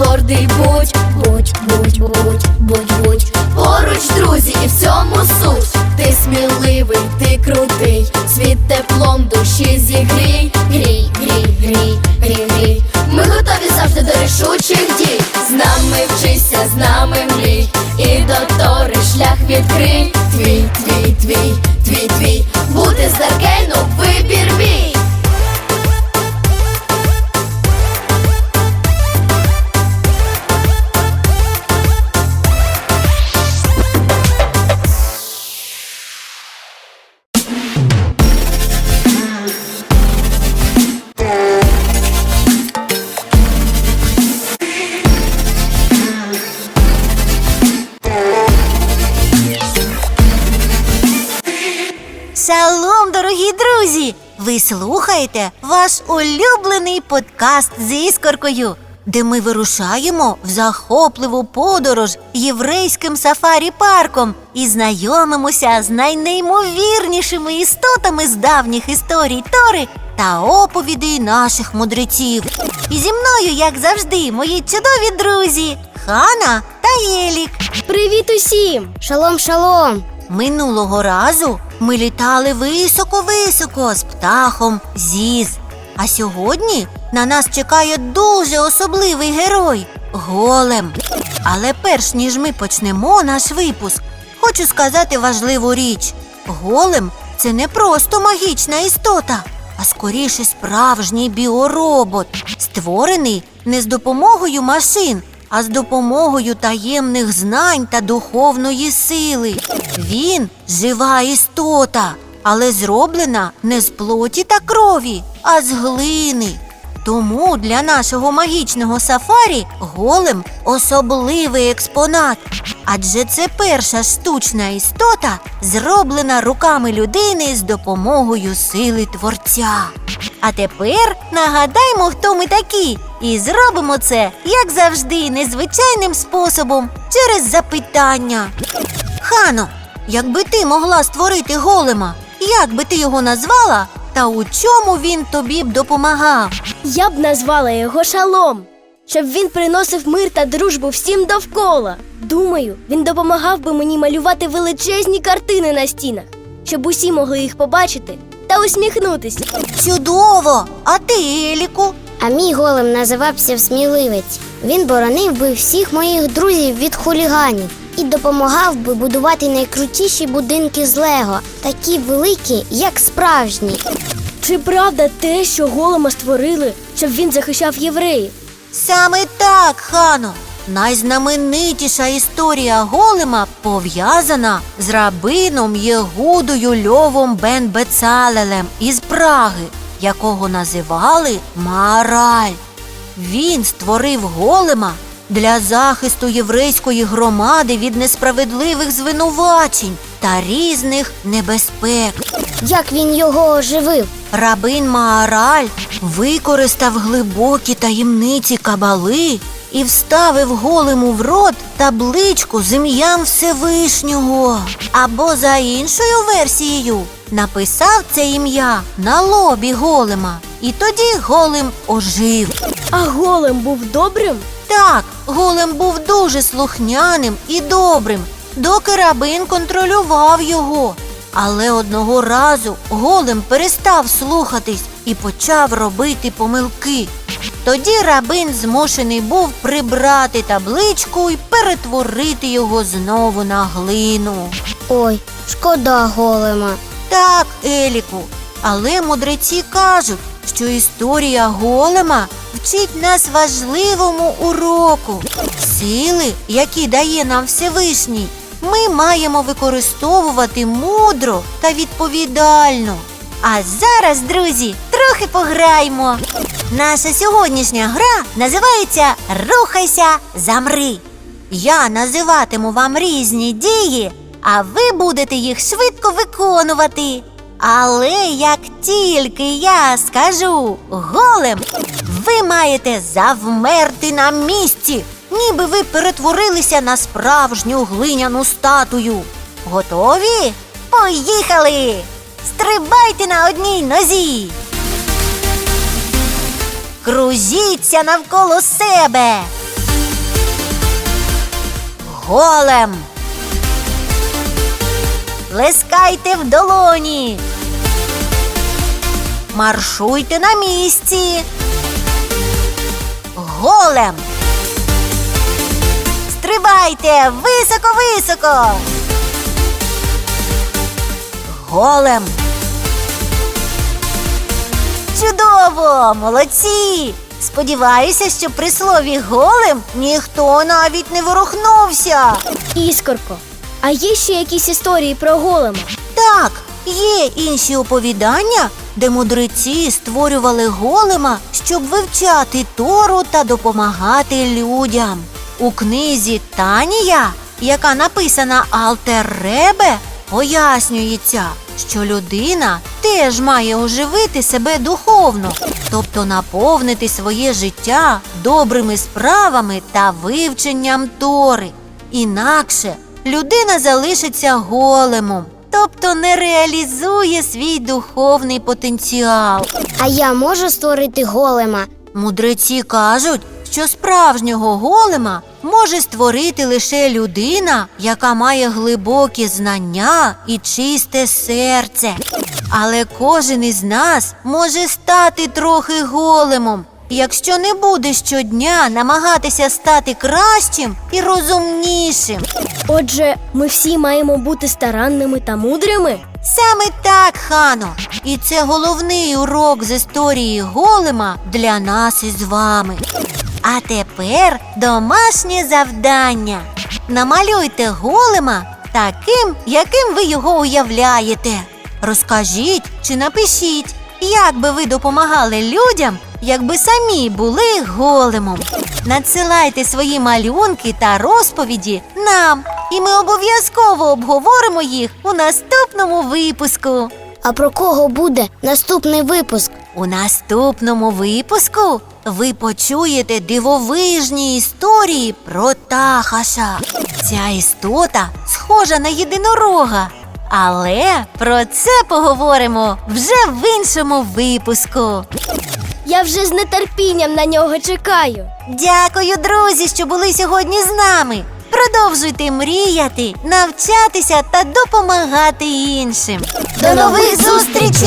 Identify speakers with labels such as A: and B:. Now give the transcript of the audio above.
A: гордий будь, будь, будь, будь, будь, будь. Поруч, друзі, і в суть. Ти сміливий, ти крутий, світ теплом душі зігрій,
B: Друзі! Ви слухаєте ваш улюблений подкаст з іскоркою, де ми вирушаємо в захопливу подорож єврейським сафарі парком і знайомимося з найнеймовірнішими істотами з давніх історій Тори та оповідей наших мудреців. І зі мною, як завжди, мої чудові друзі Хана та Єлік.
C: Привіт усім! Шалом, шалом!
B: Минулого разу ми літали високо-високо з птахом Зіз. А сьогодні на нас чекає дуже особливий герой голем. Але перш ніж ми почнемо наш випуск, хочу сказати важливу річ: голем це не просто магічна істота, а скоріше справжній біоробот, створений не з допомогою машин, а з допомогою таємних знань та духовної сили. Він жива істота, але зроблена не з плоті та крові, а з глини. Тому для нашого магічного сафарі голем особливий експонат. Адже це перша штучна істота, зроблена руками людини з допомогою сили творця. А тепер нагадаймо, хто ми такі, і зробимо це, як завжди, незвичайним способом через запитання. Хано, якби ти могла створити голема, як би ти його назвала та у чому він тобі б допомагав?
C: Я б назвала його шалом, щоб він приносив мир та дружбу всім довкола. Думаю, він допомагав би мені малювати величезні картини на стінах, щоб усі могли їх побачити та усміхнутися.
B: Чудово! А ти, Еліку?
D: А мій голем називався Сміливець. Він боронив би всіх моїх друзів від хуліганів і допомагав би будувати найкрутіші будинки з Лего, такі великі, як справжні.
C: Чи правда те, що голема створили, щоб він захищав євреїв?
B: Саме так, Хано. Найзнаменитіша історія голема пов'язана з рабином Єгудою Льовом Бен Бецалелем із Праги, якого називали Маараль. Він створив голема для захисту єврейської громади від несправедливих звинувачень та різних небезпек.
D: Як він його оживив?
B: Рабин Маараль використав глибокі таємниці кабали і вставив голему в рот табличку з ім'ям Всевишнього. Або за іншою версією написав це ім'я на лобі голема, і тоді голем ожив.
C: А голем був добрим?
B: Так, голем був дуже слухняним і добрим, доки рабин контролював його. Але одного разу голем перестав слухатись і почав робити помилки. Тоді рабин змушений був прибрати табличку і перетворити його знову на глину.
D: Ой, шкода голема.
B: Так, Еліку, але мудреці кажуть, що історія голема вчить нас важливому уроку. Сили, які дає нам Всевишній, ми маємо використовувати мудро та відповідально. А зараз, друзі, трохи пограємо. Наша сьогоднішня гра називається Рухайся, замри. Я називатиму вам різні дії, а ви будете їх швидко виконувати. Але як тільки я скажу голем, ви маєте завмерти на місці, ніби ви перетворилися на справжню глиняну статую. Готові? Поїхали! Стрибайте на одній нозі. Кружіться навколо себе. голем. Плескайте в долоні. Маршуйте на місці. Голем. Стрибайте високо-високо. Голем. Чудово! Молодці! Сподіваюся, що при слові голем ніхто навіть не ворухнувся.
C: Іскорко, а є ще якісь історії про голема?
B: Так, є інші оповідання, де мудреці створювали голема, щоб вивчати Тору та допомагати людям. У книзі Танія, яка написана Алтерребе, пояснюється, що людина теж має оживити себе духовно, тобто наповнити своє життя добрими справами та вивченням Тори. Інакше людина залишиться големом, тобто не реалізує свій духовний потенціал.
D: А я можу створити голема.
B: Мудреці кажуть, що справжнього голема може створити лише людина, яка має глибокі знання і чисте серце. Але кожен із нас може стати трохи големом, якщо не буде щодня намагатися стати кращим і розумнішим.
C: Отже, ми всі маємо бути старанними та мудрими.
B: Саме так, Хано. І це головний урок з історії голема для нас із вами. А тепер домашнє завдання. Намалюйте голема таким, яким ви його уявляєте. Розкажіть чи напишіть, як би ви допомагали людям, якби самі були големом. Надсилайте свої малюнки та розповіді нам, і ми обов'язково обговоримо їх у наступному випуску.
D: А про кого буде наступний випуск?
B: У наступному випуску ви почуєте дивовижні історії про Тахаша. Ця істота схожа на єдинорога. Але про це поговоримо вже в іншому випуску.
C: Я вже з нетерпінням на нього чекаю.
B: Дякую, друзі, що були сьогодні з нами. Продовжуйте мріяти, навчатися та допомагати іншим. До нових зустрічей!